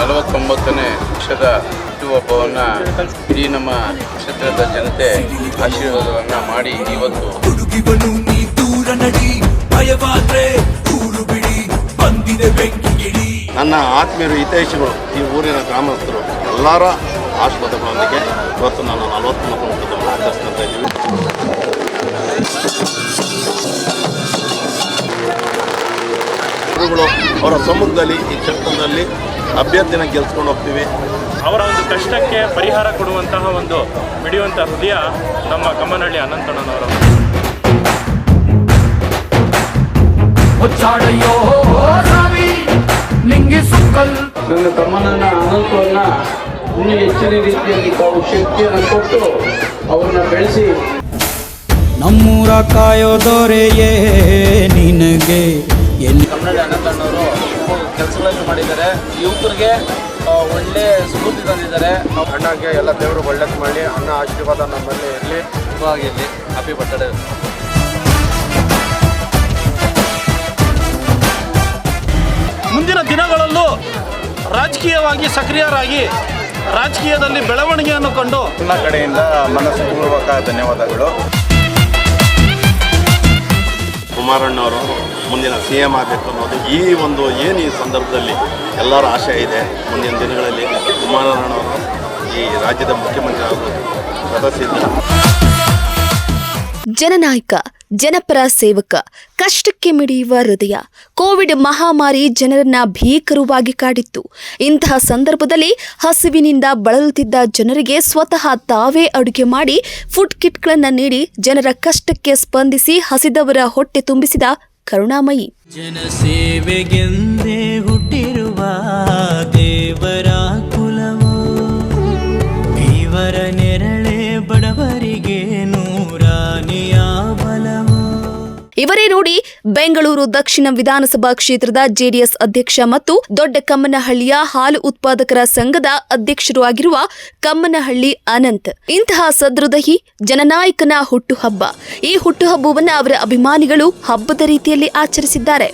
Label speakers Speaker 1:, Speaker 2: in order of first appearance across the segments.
Speaker 1: ನಲವತ್ತೊಂಬತ್ತನೇ ವರ್ಷದ ಹುಟ್ಟುಹಬ್ಬವನ್ನ ಇಡೀ ನಮ್ಮ ಕ್ಷೇತ್ರದ ಜನತೆ ಆಶೀರ್ವಾದವನ್ನ ಮಾಡಿ ಇವತ್ತು
Speaker 2: ಹುಡುಗಿವನು ನೀ ದೂರ ನಡಿ. ಭಯವಾದ್ರೆ ಊರು ಬಿಡಿ. ಬಂದಿದೆ ಬೆಂಕಿಗಿಡಿ
Speaker 3: ನನ್ನ ಆತ್ಮೀಯರು ಹಿತೈಷಿಗಳು ಈ ಊರಿನ ಗ್ರಾಮಸ್ಥರು ಎಲ್ಲರ ಆಶೀರ್ವಾದಗಳೊಂದಿಗೆ ಇವತ್ತು ನಾನು ನಲವತ್ತೊಂಬತ್ತು ಹಂತದಲ್ಲಿ ಆಚರಿಸ್ತಾ ಇದ್ದೀವಿ ಗುರುಗಳು ಅವರ ಸಮ್ಮುಖದಲ್ಲಿ ಈ ಕ್ಷೇತ್ರದಲ್ಲಿ ಅಭ್ಯರ್ಥಿನ ಗೆಲ್ಸ್ಕೊಂಡು ಹೋಗ್ತೀವಿ.
Speaker 4: ಅವರ ಒಂದು ಕಷ್ಟಕ್ಕೆ ಪರಿಹಾರ ಕೊಡುವಂತಹ ಒಂದು ಮಿಡಿಯುವಂಥ ಹೃದಯ ನಮ್ಮ ಕಮ್ಮನಹಳ್ಳಿ ಅನಂತಣ್ಣನವರ.
Speaker 1: ನನ್ನ ತಮ್ಮನನ್ನ ಅನಂತವನ್ನ ಇನ್ನೂ ಹೆಚ್ಚಿನ ರೀತಿಯಲ್ಲಿ ತಾವು ಶಕ್ತಿಯನ್ನು ಕೊಟ್ಟು ಅವ್ರನ್ನ ಬೆಳೆಸಿ.
Speaker 5: ನಮ್ಮೂರ ಕಾಯೋದೊರೆಯೇ ನಿನಗೆ. ಎಲ್ಲಿ
Speaker 6: ಕನ್ನಡ ಅನಂತಣ್ಣವರು ಕೆಲಸಗಳನ್ನು ಮಾಡಿದ್ದಾರೆ. ಯುವಕರಿಗೆ ಒಳ್ಳೆ ಸ್ಫೂರ್ತಿ ತಂದಿದ್ದಾರೆ.
Speaker 3: ಅಣ್ಣಗೆ ಎಲ್ಲ ದೇವರು ಒಳ್ಳೇದು ಮಾಡಿ ಅಣ್ಣ ಆಶೀರ್ವಾದ ನಮ್ಮಲ್ಲಿ ಇರಲಿ.
Speaker 6: ಆಗಿರಲಿ ಹ್ಯಾಪಿ ಬರ್ತ್ಡೇ
Speaker 4: ಮುಂದಿನ ದಿನಗಳಲ್ಲೂ ರಾಜಕೀಯವಾಗಿ ಸಕ್ರಿಯರಾಗಿ ರಾಜಕೀಯದಲ್ಲಿ ಬೆಳವಣಿಗೆಯನ್ನು ಕಂಡು
Speaker 3: ನನ್ನ ಕಡೆಯಿಂದ ಮನಸ್ಪೂರ್ವಕ ಧನ್ಯವಾದಗಳು. ಕುಮಾರಣ್ಣವರು ಮುಂದಿನ ಸಿ ಎಂ ಆಗಬೇಕು ಅನ್ನೋದು ಈ ಒಂದು ಏನು ಈ ಸಂದರ್ಭದಲ್ಲಿ ಎಲ್ಲರ ಆಶೆ ಇದೆ ಮುಂದಿನ ದಿನಗಳಲ್ಲಿ. ಕುಮಾರಣ್ಣವರು ಈ ರಾಜ್ಯದ ಮುಖ್ಯಮಂತ್ರಿ ಆಗೋದು ಸದಸ್ಯ
Speaker 7: ಜನನಾಯಕ, ಜನಪರ ಸೇವಕ, ಕಷ್ಟಕ್ಕೆ ಮಿಡಿಯುವ ಹೃದಯ, ಕೋವಿಡ್ ಮಹಾಮಾರಿ ಜನರನ್ನ ಭೀಕರವಾಗಿ ಕಾಡಿತ್ತು. ಇಂತಹ ಸಂದರ್ಭದಲ್ಲಿ ಹಸಿವಿನಿಂದ ಬಳಲುತ್ತಿದ್ದ ಜನರಿಗೆ ಸ್ವತಃ ತಾವೇ ಅಡುಗೆ ಮಾಡಿ, ಫುಡ್ ಕಿಟ್ಗಳನ್ನು ನೀಡಿ ಜನರ ಕಷ್ಟಕ್ಕೆ ಸ್ಪಂದಿಸಿ ಹಸಿದವರ ಹೊಟ್ಟೆ ತುಂಬಿಸಿದ ಕರುಣಾಮಯಿ.
Speaker 5: ಜನಸೇವೆಗೆಂದೇ ಹುಟ್ಟಿರುವ ದೇವರ ಇವರೇ
Speaker 7: ನೋಡಿ ಬೆಂಗಳೂರು ದಕ್ಷಿಣ ವಿಧಾನಸಭಾ ಕ್ಷೇತ್ರದ ಜೆಡಿಎಸ್ ಅಧ್ಯಕ್ಷ ಮತ್ತು ದೊಡ್ಡ ಕಮ್ಮನಹಳ್ಳಿಯ ಹಾಲು ಉತ್ಪಾದಕರ ಸಂಘದ ಅಧ್ಯಕ್ಷರು ಆಗಿರುವ ಕಮ್ಮನಹಳ್ಳಿ ಅನಂತ್. ಇಂತಹ ಸದೃದಹಿ ಜನನಾಯಕನ ಹುಟ್ಟುಹಬ್ಬ. ಈ ಹುಟ್ಟುಹಬ್ಬವನ್ನು ಅವರ ಅಭಿಮಾನಿಗಳು ಹಬ್ಬದ ರೀತಿಯಲ್ಲಿ ಆಚರಿಸಿದ್ದಾರೆ.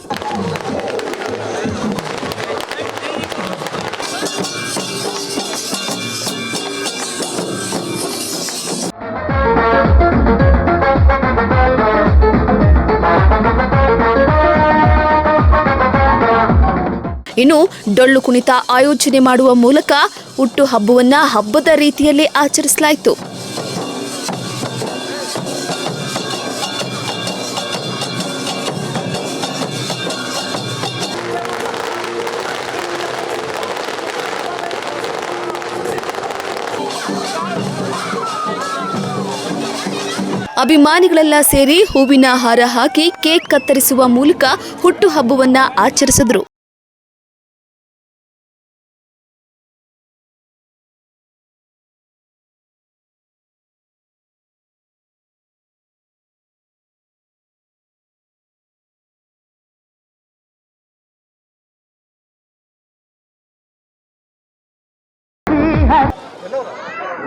Speaker 7: ಇನ್ನು ಡೊಳ್ಳು ಕುಣಿತ ಆಯೋಜನೆ ಮಾಡುವ ಮೂಲಕ ಹುಟ್ಟು ಹಬ್ಬವನ್ನ ಹಬ್ಬದ ರೀತಿಯಲ್ಲಿ ಆಚರಿಸಲಾಯಿತು. ಅಭಿಮಾನಿಗಳೆಲ್ಲ ಸೇರಿ ಹೂವಿನ ಹಾರ ಹಾಕಿ ಕೇಕ್ ಕತ್ತರಿಸುವ ಮೂಲಕ ಹುಟ್ಟು ಹಬ್ಬವನ್ನ ಆಚರಿಸಿದ್ರು.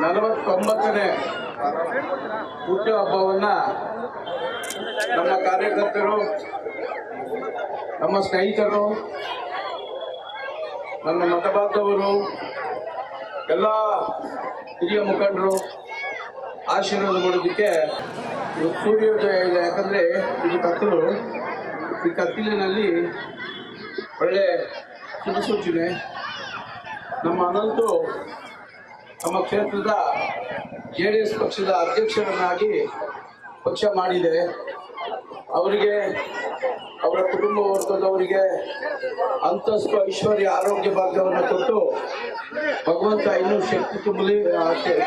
Speaker 1: ನಲವತ್ತೊಂಬತ್ತನೇ ಹುಟ್ಟುಹಬ್ಬವನ್ನ ನಮ್ಮ ಕಾರ್ಯಕರ್ತರು, ನಮ್ಮ ಸ್ನೇಹಿತರು ನಮ್ಮ ಮತಬಾಂಧವರು, ಎಲ್ಲ ಹಿರಿಯ ಮುಖಂಡರು ಆಶೀರ್ವಾದ ಮಾಡೋದಕ್ಕೆ ಸೂರ್ಯೋದಯ ಇದೆ. ಯಾಕಂದರೆ ಇದು ಕತ್ತಲು. ಈ ಕತ್ತಲಿನಲ್ಲಿ ಒಳ್ಳೆ ಶುಭ ಸೂಚನೆ ನಮ್ಮ ಅನಂತು ನಮ್ಮ ಕ್ಷೇತ್ರದ ಜೆ ಡಿ ಎಸ್ ಪಕ್ಷದ ಅಧ್ಯಕ್ಷರನ್ನಾಗಿ ಪಕ್ಷ ಮಾಡಿದೆ. ಅವರಿಗೆ, ಅವರ ಕುಟುಂಬ ವರ್ಗದವರಿಗೆ ಅಂತಸ್ತು, ಐಶ್ವರ್ಯ, ಆರೋಗ್ಯ ಭಾಗ್ಯವನ್ನು ಕೊಟ್ಟು ಭಗವಂತ ಇನ್ನೂ ಶಕ್ತಿ ತುಂಬಲಿ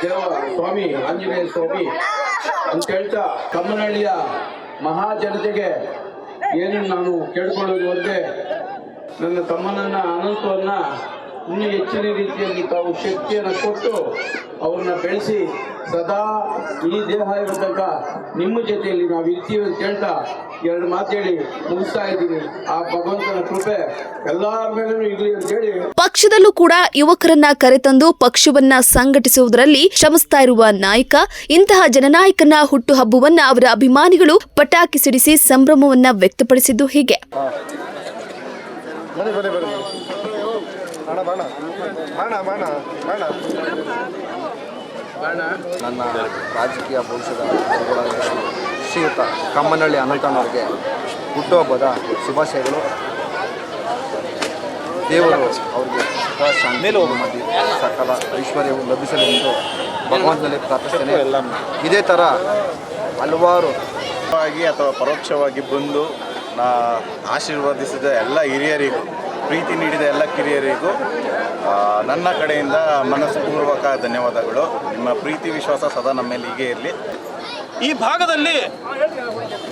Speaker 1: ದೇವ ಸ್ವಾಮಿ, ಆಂಜನೇಯ ಸ್ವಾಮಿ ಅಂತ ಹೇಳ್ತಾ ಕಮ್ಮನಹಳ್ಳಿಯ ಮಹಾ ಜನತೆಗೆ ಏನು ನಾನು ಕೇಳ್ಕೊಳ್ಳೋದು ಒಂದೇ ನನ್ನ ತಮ್ಮನನ್ನ ಅನಂತವನ್ನ ಇನ್ನೂ ಹೆಚ್ಚಿನ ರೀತಿಯಲ್ಲಿ ತಾವು ಶಕ್ತಿಯನ್ನು ಕೊಟ್ಟು ಅವ್ರನ್ನ ಬೆಳೆಸಿ ಸದಾ ಈ ದೇಹ ಇರೋ ತನಕ ನಿಮ್ಮ ಜೊತೆಯಲ್ಲಿ ನಾವು ಇರ್ತೀವಿ ಅಂತ ಹೇಳ್ತಾ ಎರಡು ಮಾತೇಳಿ ಮುಗಿಸ್ತಾ ಇದ್ದೀನಿ. ಆ ಭಗವಂತನ ಕೃಪೆ ಎಲ್ಲರ ಮೇಲೂ ಇರಲಿ ಅಂತ ಹೇಳಿ.
Speaker 7: ಪಕ್ಷದಲ್ಲೂ ಕೂಡ ಯುವಕರನ್ನ ಕರೆತಂದು ಪಕ್ಷವನ್ನ ಸಂಘಟಿಸುವುದರಲ್ಲಿ ಶ್ರಮಿಸ್ತಾ ಇರುವ ನಾಯಕ ಇಂತಹ ಜನನಾಯಕನ ಹುಟ್ಟುಹಬ್ಬವನ್ನ ಅವರ ಅಭಿಮಾನಿಗಳು ಪಟಾಕಿ ಸಿಡಿಸಿ ಸಂಭ್ರಮವನ್ನ ವ್ಯಕ್ತಪಡಿಸಿದ್ದು ಹೀಗೆ.
Speaker 8: ನನ್ನ ರಾಜಕೀಯ ಭವಿಷ್ಯದ ಶ್ರೀಯುತ ಕಮ್ಮನಹಳ್ಳಿ ಅನಂತನವರಿಗೆ ಹುಟ್ಟುಹಬ್ಬದ ಶುಭಾಶಯಗಳು. ದೇವರು ಅವರಿಗೆ ಮೇಲೆ ಹೋಗಿ. ನೆಮ್ಮದಿ ಸಕಲ ಐಶ್ವರ್ಯವು ಲಭಿಸಲಿ ಎಂದು ಭಗವಂತನಲ್ಲಿ ಪ್ರಾರ್ಥಿಸ್ತೇನೆ. ಇದೇ ಥರ ಹಲವಾರು
Speaker 3: ಅಥವಾ ಪರೋಕ್ಷವಾಗಿ ಬಂದು ನಾ ಆಶೀರ್ವದಿಸಿದ ಎಲ್ಲ ಹಿರಿಯರಿಗೂ ಪ್ರೀತಿ ನೀಡಿದ ಎಲ್ಲ ಕಿರಿಯರಿಗೂ ನನ್ನ ಕಡೆಯಿಂದ ಮನಸ್ಪೂರ್ವಕ ಧನ್ಯವಾದಗಳು. ನಿಮ್ಮ ಪ್ರೀತಿ ವಿಶ್ವಾಸ ಸದಾ ನಮ್ಮ ಮೇಲೆ ಹೀಗೆ ಇರಲಿ.
Speaker 9: ಈ ಭಾಗದಲ್ಲಿ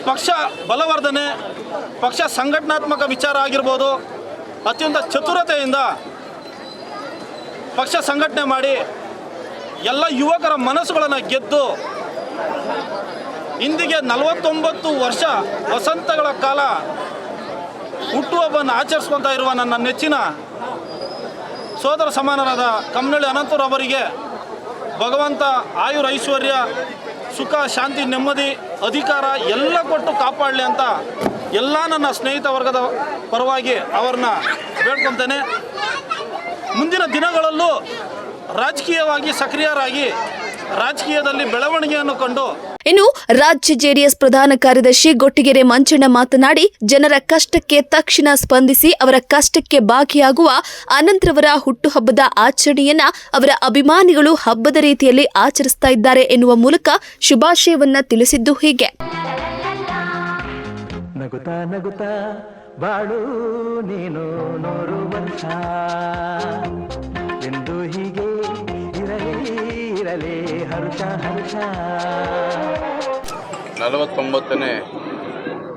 Speaker 9: ಪಕ್ಷ ಬಲವರ್ಧನೆ, ಪಕ್ಷ ಸಂಘಟನಾತ್ಮಕ ವಿಚಾರ ಆಗಿರ್ಬೋದು, ಅತ್ಯಂತ ಚತುರತೆಯಿಂದ ಪಕ್ಷ ಸಂಘಟನೆ ಮಾಡಿ ಎಲ್ಲ ಯುವಕರ ಮನಸ್ಸುಗಳನ್ನು ಗೆದ್ದು ಇಂದಿಗೆ ನಲವತ್ತೊಂಬತ್ತು ವರ್ಷ ವಸಂತಗಳ ಕಾಲ ಹುಟ್ಟುಹಬ್ಬವನ್ನು ಆಚರಿಸ್ಕೊತಾ ಇರುವ ನನ್ನ ನೆಚ್ಚಿನ ಸೋದರ ಸಮಾನರಾದ ಕಮ್ಮನಳ್ಳಿ ಅನಂತರವರಿಗೆ ಭಗವಂತ ಆಯುರ ಐಶ್ವರ್ಯ, ಸುಖ, ಶಾಂತಿ, ನೆಮ್ಮದಿ, ಅಧಿಕಾರ ಎಲ್ಲ ಕೊಟ್ಟು ಕಾಪಾಡಲಿ ಅಂತ ಎಲ್ಲ ನನ್ನ ಸ್ನೇಹಿತ ವರ್ಗದ ಪರವಾಗಿ ಅವ್ರನ್ನ ಬೇಡ್ಕೊತೇನೆ. ಮುಂದಿನ ದಿನಗಳಲ್ಲೂ ರಾಜಕೀಯವಾಗಿ ಸಕ್ರಿಯರಾಗಿ ರಾಜಕೀಯದಲ್ಲಿ ಬೆಳವಣಿಗೆಯನ್ನು ಕಂಡು
Speaker 7: ಇನ್ನು ರಾಜ್ಯ ಜೆಡಿಎಸ್ ಪ್ರಧಾನ ಕಾರ್ಯದರ್ಶಿ ಗೊಟ್ಟಿಗೆರೆ ಮಂಚಣ್ಣ ಮಾತನಾಡಿ, ಜನರ ಕಷ್ಟಕ್ಕೆ ತಕ್ಷಣ ಸ್ಪಂದಿಸಿ ಅವರ ಕಷ್ಟಕ್ಕೆ ಭಾಗಿಯಾಗುವ ಅನಂತರವರ ಹುಟ್ಟುಹಬ್ಬದ ಆಚರಣೆಯನ್ನ ಅವರ ಅಭಿಮಾನಿಗಳು ಹಬ್ಬದ ರೀತಿಯಲ್ಲಿ ಆಚರಿಸ್ತಾ ಇದ್ದಾರೆ ಎನ್ನುವ ಮೂಲಕ ಶುಭಾಶಯವನ್ನ ತಿಳಿಸಿದ್ದು ಹೀಗೆ.
Speaker 5: ನಗುತ್ತಾ ನಗುತ್ತಾ ಬಾಳು ನೀನು ನೋರು ಎಂದು ಹೀಗೆ ಇರಲಿ ಹರ್ಷ ಹರ್ಷ.
Speaker 1: ನಲವತ್ತೊಂಬತ್ತನೇ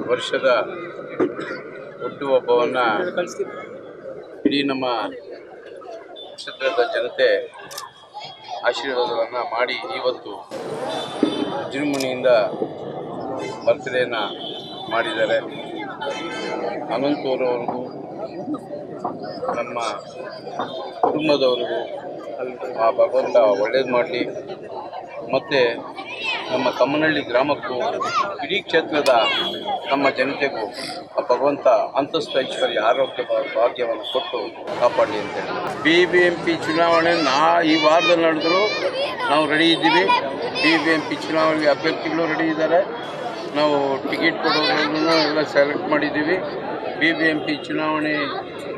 Speaker 1: ವರ್ಷದ ಹುಟ್ಟುಹಬ್ಬವನ್ನು ಇಡೀ ನಮ್ಮ ಕ್ಷೇತ್ರದ ಜನತೆ ಆಶೀರ್ವಾದವನ್ನು ಮಾಡಿ ಇವತ್ತು ವಿಜೃಂಭಣೆಯಿಂದ ಬರ್ತ್ಡೇನ ಮಾಡಿದ್ದಾರೆ. ಅನಂತೂರವ್ರಿಗೂ, ನಮ್ಮ ಕುಟುಂಬದವ್ರಿಗೂ ಆ ಭಗವಂತ ಒಳ್ಳೇದು ಮಾಡಲಿ. ಮತ್ತು ನಮ್ಮ ತಮ್ಮನಹಳ್ಳಿ ಗ್ರಾಮಕ್ಕೂ, ಇಡೀ ಕ್ಷೇತ್ರದ ನಮ್ಮ ಜನತೆಗೂ ಆ ಭಗವಂತ ಅಂತಸ್ಥ ಐಶ್ವರ್ಯ, ಆರೋಗ್ಯ ಭಾಗ್ಯವನ್ನು ಕೊಟ್ಟು ಕಾಪಾಡಲಿ ಅಂತೇಳಿ. ಬಿ ಬಿ ಎಂ ಪಿ ಚುನಾವಣೆ ನಾ ಈ ವಾರದಲ್ಲಿ ನಡೆದ್ರು ನಾವು ರೆಡಿ ಇದ್ದೀವಿ. ಬಿ ಬಿ ಎಂ ಪಿ ಚುನಾವಣೆಗೆ ಅಭ್ಯರ್ಥಿಗಳು ರೆಡಿ ಇದ್ದಾರೆ. ನಾವು ಟಿಕೆಟ್ ಕೊಡೋದ್ರಲ್ಲೂ ಎಲ್ಲ ಸೆಲೆಕ್ಟ್ ಮಾಡಿದ್ದೀವಿ. ಬಿ ಬಿ ಎಂ ಪಿ ಚುನಾವಣೆ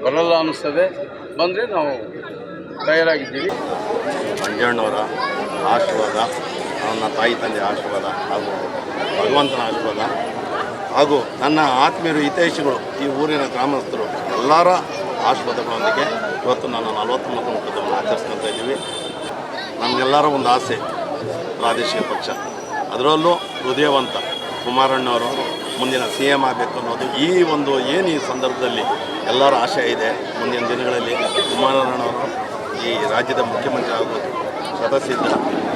Speaker 1: ಬರಲ್ಲ ಅನ್ನಿಸ್ತದೆ ಬಂದರೆ ನಾವು ತಯಾರಾಗಿದ್ದೀವಿ
Speaker 3: ಮಂಜಣ್ಣವರ ಆಶೀರ್ವಾದ ನನ್ನ ತಾಯಿ ತಂದೆ ಆಶೀರ್ವಾದ ಹಾಗೂ ಭಗವಂತನ ಆಶೀರ್ವಾದ ಹಾಗೂ ನನ್ನ ಆತ್ಮೀಯರು, ಹಿತೈಷಿಗಳು, ಈ ಊರಿನ ಗ್ರಾಮಸ್ಥರು ಎಲ್ಲರ ಆಶೀರ್ವಾದಗಳೊಂದಿಗೆ ಇವತ್ತು ನಾನು ನಲವತ್ತೊಂಬತ್ತು ಮುಖದವನ್ನು ಆಚರಿಸ್ಕೊತಾ ಇದ್ದೀವಿ. ನಮಗೆಲ್ಲರ ಒಂದು ಆಸೆ, ಪ್ರಾದೇಶಿಕ ಪಕ್ಷ. ಅದರಲ್ಲೂ ಹೃದಯವಂತ ಕುಮಾರಣ್ಣವರು ಮುಂದಿನ ಸಿ ಎಂ ಆಗಬೇಕು ಅನ್ನೋದು ಈ ಒಂದು ಏನು ಈ ಸಂದರ್ಭದಲ್ಲಿ ಎಲ್ಲರ ಆಶೆ ಇದೆ. ಮುಂದಿನ ದಿನಗಳಲ್ಲಿ ಕುಮಾರಣ್ಣವರು ಈ ರಾಜ್ಯದ ಮುಖ್ಯಮಂತ್ರಿ ಆಗೋದು ಸದಸ್ಯದ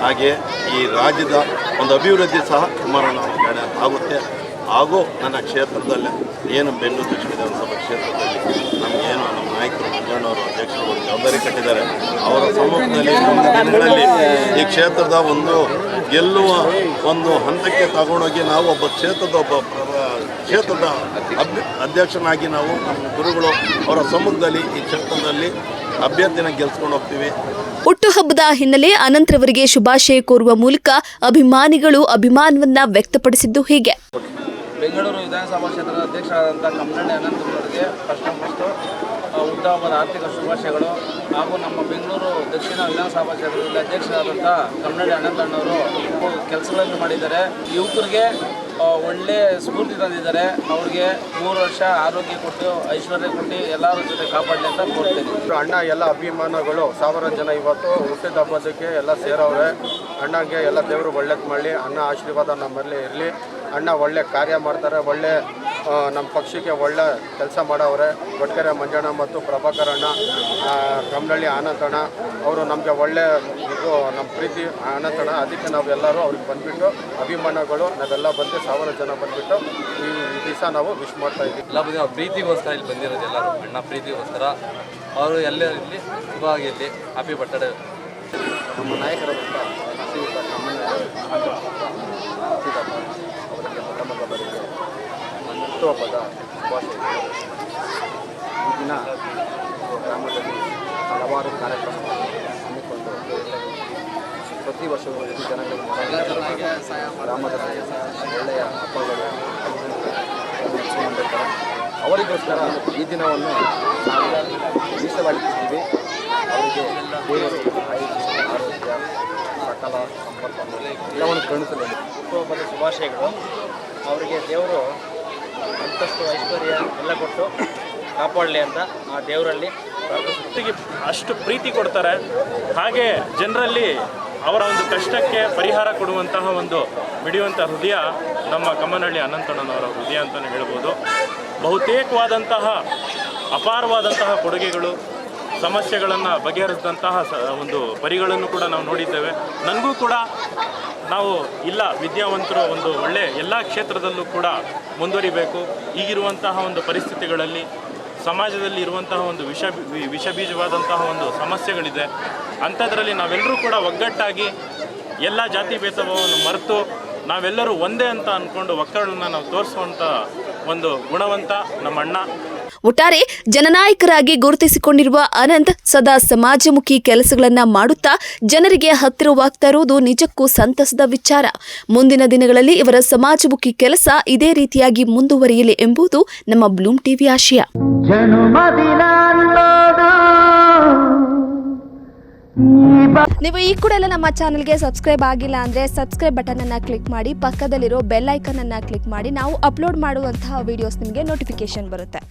Speaker 3: ಹಾಗೆ ಈ ರಾಜ್ಯದ ಒಂದು ಅಭಿವೃದ್ಧಿ ಸಹ ಕುಮಾರಣ್ಣವರ ಕಡೆ ಆಗುತ್ತೆ. ಹಾಗೂ ನನ್ನ ಕ್ಷೇತ್ರದಲ್ಲಿ ಏನು ಬೆಂಗಳೂರು ದಕ್ಷಿಣ ವಿಧಾನಸಭಾ ಕ್ಷೇತ್ರದಲ್ಲಿ ನಮಗೇನು ನಮ್ಮ ನಾಯಕರು ಮಂಜಣ್ಣವರು ಅಧ್ಯಕ್ಷರು ಜವಾಬ್ದಾರಿ ಕಟ್ಟಿದ್ದಾರೆ, ಅವರ ಸಮ್ಮುಖದಲ್ಲಿ ದಿನಗಳಲ್ಲಿ ಈ ಕ್ಷೇತ್ರದ ಒಂದು ಗೆಲ್ಲುವ ಒಂದು ಹಂತಕ್ಕೆ ತಗೊಂಡೋಗಿ ನಾವು ಒಬ್ಬ ಕ್ಷೇತ್ರದ ಒಬ್ಬ ಕ್ಷೇತ್ರದ ಅಭ್ಯ ಅಧ್ಯಕ್ಷನಾಗಿ ನಾವು ನಮ್ಮ ಗುರುಗಳು ಅವರ ಸಮ್ಮುಖದಲ್ಲಿ ಈ ಕ್ಷೇತ್ರದಲ್ಲಿ ಅಭ್ಯರ್ಥಿನ ಗೆಲ್ಸ್ಕೊಂಡು ಹೋಗ್ತೀವಿ.
Speaker 7: ಹುಟ್ಟುಹಬ್ಬದ ಹಿನ್ನೆಲೆ ಅನಂತರವರಿಗೆ ಶುಭಾಶಯ ಕೋರುವ ಮೂಲಕ ಅಭಿಮಾನಿಗಳು ಅಭಿಮಾನವನ್ನ ವ್ಯಕ್ತಪಡಿಸಿದ್ದು ಹೀಗೆ.
Speaker 6: ಬೆಂಗಳೂರು ವಿಧಾನಸಭಾ ಕ್ಷೇತ್ರದ ಅಧ್ಯಕ್ಷರಾದಂಥ ಕಮ್ಮನಹಳ್ಳಿ ಅನಂತರವರಿಗೆ ಫಸ್ಟ್ ಆಫ್ ಫಸ್ಟು ಹುಟ್ಟುಹಬ್ಬದ ಆರ್ಥಿಕ ಶುಭಾಶಯಗಳು ಹಾಗೂ ನಮ್ಮ ಬೆಂಗಳೂರು ದಕ್ಷಿಣ ವಿಧಾನಸಭಾ ಕ್ಷೇತ್ರದಲ್ಲಿ ಅಧ್ಯಕ್ಷರಾದಂಥ ಕನ್ನಡಿ ಅಣ್ಣಣ್ಣವರು ಕೆಲಸಗಳನ್ನು ಮಾಡಿದ್ದಾರೆ. ಯುವಕರಿಗೆ ಒಳ್ಳೆ ಸ್ಫೂರ್ತಿ ತಂದಿದ್ದಾರೆ. ಅವ್ರಿಗೆ ಮೂರು ವರ್ಷ ಆರೋಗ್ಯ ಕೊಟ್ಟು, ಐಶ್ವರ್ಯ ಕೊಟ್ಟು ಎಲ್ಲರ ಜೊತೆ ಕಾಪಾಡಲಿ ಅಂತ ಕೊಡ್ತೇನೆ
Speaker 8: ಅಣ್ಣ, ಎಲ್ಲ ಅಭಿಮಾನಗಳು ಸಾವಿರ ಜನ ಇವತ್ತು ಹುಟ್ಟಿದ ಹಬ್ಬದಕ್ಕೆ ಎಲ್ಲ ಸೇರವ್ರೆ. ಅಣ್ಣಗೆ ಎಲ್ಲ ದೇವರು ಒಳ್ಳೇದು ಮಾಡಲಿ. ಅಣ್ಣ ಆಶೀರ್ವಾದ ನಮ್ಮಲ್ಲಿ ಇರಲಿ. ಅಣ್ಣ ಒಳ್ಳೆ ಕಾರ್ಯ ಮಾಡ್ತಾರೆ, ಒಳ್ಳೆ ನಮ್ಮ ಪಕ್ಷಕ್ಕೆ ಒಳ್ಳೆ ಕೆಲಸ ಮಾಡವ್ರೆ. ಕೊಟ್ಕೆರೆ ಮಂಜಣ್ಣ ಮತ್ತು ಪ್ರಭಾಕರ್ ಅಣ್ಣ ಆ, ಆನಂದಣ್ಣ ಅವರು ನಮಗೆ ಒಳ್ಳೆ ಇದು ನಮ್ಮ ಪ್ರೀತಿ ಆನಂದಣ್ಣ ಅದಕ್ಕೆ ನಾವೆಲ್ಲರೂ ಅವ್ರಿಗೆ ಬಂದುಬಿಟ್ಟು ಅಭಿಮಾನಗಳು ನಾವೆಲ್ಲ ಬಂದು ಸಾವಿರ ಜನ ಬಂದುಬಿಟ್ಟು ಈ ದಿವಸ ನಾವು ವಿಶ್ ಮಾಡ್ತಾ ಇದ್ದೀವಿ.
Speaker 6: ಎಲ್ಲ ನಾವು ಪ್ರೀತಿಗೋಸ್ಕರ ಇಲ್ಲಿ ಬಂದಿರೋದು ಎಲ್ಲರೂ ಅಣ್ಣ ಪ್ರೀತಿಗೋಸ್ಕರ. ಅವರು ಎಲ್ಲರೂ ಇಲ್ಲಿ ಶುಭವಾಗಿ ಇಲ್ಲಿ ಹ್ಯಾಪಿ ಬರ್ತಡೇ
Speaker 8: ನಮ್ಮ ನಾಯಕರ ಶ್ರೀಯುತ ಕಮ್ಮನಹಳ್ಳಿ ಸಿದ್ದಪ್ಪ ಅವರಿಗೆ ಮೊಟ್ಟಮೊದಲರಿಗೆ ಹುಟ್ಟುಹಬ್ಬದ ಉಪವಾಸ ಈ ದಿನ ಗ್ರಾಮದಲ್ಲಿ ಹಲವಾರು ಕಾರ್ಯಕ್ರಮಗಳನ್ನು ಹಮ್ಮಿಕೊಂಡು ಪ್ರತಿ ವರ್ಷವೂ ಹೆಚ್ಚು ಮನರಂಜನೆ ಗ್ರಾಮದಲ್ಲಿ ಒಳ್ಳೆಯ ಹಬ್ಬಗಳು ಅವರಿಗೋಸ್ಕರ ಈ ದಿನವನ್ನು ನಾವು ಅವರಿಗೆ ದೇವರು ಆಯುಷ್ಯ, ಆರೋಗ್ಯ, ಸಕಲ ಸಂಪರ್ಕ ಎಲ್ಲವನ್ನು ಕರುಣಿಸಲಿ. ಹುಟ್ಟುಹಬ್ಬದ ಶುಭಾಶಯಗಳು. ಅವರಿಗೆ ದೇವರು ಅಂತಸ್ತು, ಐಶ್ವರ್ಯ ಎಲ್ಲ ಕೊಟ್ಟು ಕಾಪಾಡಲಿ ಅಂತ ಆ ದೇವರಲ್ಲಿ ಪ್ರಾರ್ಥಿಸುತ್ತೀವಿ
Speaker 4: ಜೊತೆಗೆ ಅಷ್ಟು ಪ್ರೀತಿ ಕೊಡ್ತಾರೆ. ಹಾಗೆ ಜನರಲ್ಲಿ ಅವರ ಒಂದು ಕಷ್ಟಕ್ಕೆ ಪರಿಹಾರ ಕೊಡುವಂತಹ ಒಂದು ಬಿಡಿಯುವಂಥ ಹೃದಯ ನಮ್ಮ ಕಮ್ಮನಹಳ್ಳಿ ಅನಂತಣ್ಣನವರ ಹೃದಯ ಅಂತಲೇ ಹೇಳ್ಬೋದು. ಬಹುತೇಕವಾದಂತಹ ಅಪಾರವಾದಂತಹ ಕೊಡುಗೆಗಳು ಸಮಸ್ಯೆಗಳನ್ನು ಬಗೆಹರಿಸಿದಂತಹ ಒಂದು ಪರಿಗಳನ್ನು ಕೂಡ ನಾವು ನೋಡಿದ್ದೇವೆ. ನನಗೂ ಕೂಡ ನಾವು ಇಲ್ಲ, ವಿದ್ಯಾವಂತರು ಒಂದು ಒಳ್ಳೆ ಎಲ್ಲ ಕ್ಷೇತ್ರದಲ್ಲೂ ಕೂಡ ಮುಂದುವರಿಬೇಕು. ಈಗಿರುವಂತಹ ಒಂದು ಪರಿಸ್ಥಿತಿಗಳಲ್ಲಿ, ಸಮಾಜದಲ್ಲಿ ಇರುವಂತಹ ಒಂದು ವಿಷ ವಿಷ ವಿಷಬೀಜವಾದಂತಹ ಒಂದು ಸಮಸ್ಯೆಗಳಿದೆ. ಅಂಥದ್ರಲ್ಲಿ ನಾವೆಲ್ಲರೂ ಕೂಡ ಒಗ್ಗಟ್ಟಾಗಿ ಎಲ್ಲ ಜಾತಿ ಭೇದಭಾವವನ್ನು ಮರೆತು ನಾವೆಲ್ಲರೂ ಒಂದೇ ಅಂತ ಅಂದ್ಕೊಂಡು ಒಕ್ಕಡನ್ನ ನಾವು ತೋರಿಸುವಂಥ ಒಂದು ಗುಣವಂತ ನಮ್ಮ ಅಣ್ಣ
Speaker 7: ಒಟ್ಟಾರೆ ಜನನಾಯಕರಾಗಿ ಗುರುತಿಸಿಕೊಂಡಿರುವ ಅನಂತ್ ಸದಾ ಸಮಾಜಮುಖಿ ಕೆಲಸಗಳನ್ನ ಮಾಡುತ್ತಾ ಜನರಿಗೆ ಹತ್ತಿರವಾಗ್ತಾ ಇರುವುದು ನಿಜಕ್ಕೂ ಸಂತಸದ ವಿಚಾರ. ಮುಂದಿನ ದಿನಗಳಲ್ಲಿ ಇವರ ಸಮಾಜಮುಖಿ ಕೆಲಸ ಇದೇ ರೀತಿಯಾಗಿ ಮುಂದುವರಿಯಲಿ ಎಂಬುದು ನಮ್ಮ ಬ್ಲೂಮ್ ಟಿವಿ ಆಶಯ. ನೀವು ಈ ಕೂಡ ಎಲ್ಲ ನಮ್ಮ ಚಾನಲ್ಗೆ ಸಬ್ಸ್ಕ್ರೈಬ್ ಆಗಿಲ್ಲ ಅಂದರೆ ಸಬ್ಸ್ಕ್ರೈಬ್ ಬಟನ್ ಅನ್ನ ಕ್ಲಿಕ್ ಮಾಡಿ, ಪಕ್ಕದಲ್ಲಿರೋ ಬೆಲ್ ಐಕನ್ ಅನ್ನ ಕ್ಲಿಕ್ ಮಾಡಿ ನಾವು ಅಪ್ಲೋಡ್ ಮಾಡುವಂತಹ ವಿಡಿಯೋಸ್ ನಿಮಗೆ ನೋಟಿಫಿಕೇಶನ್ ಬರುತ್ತೆ.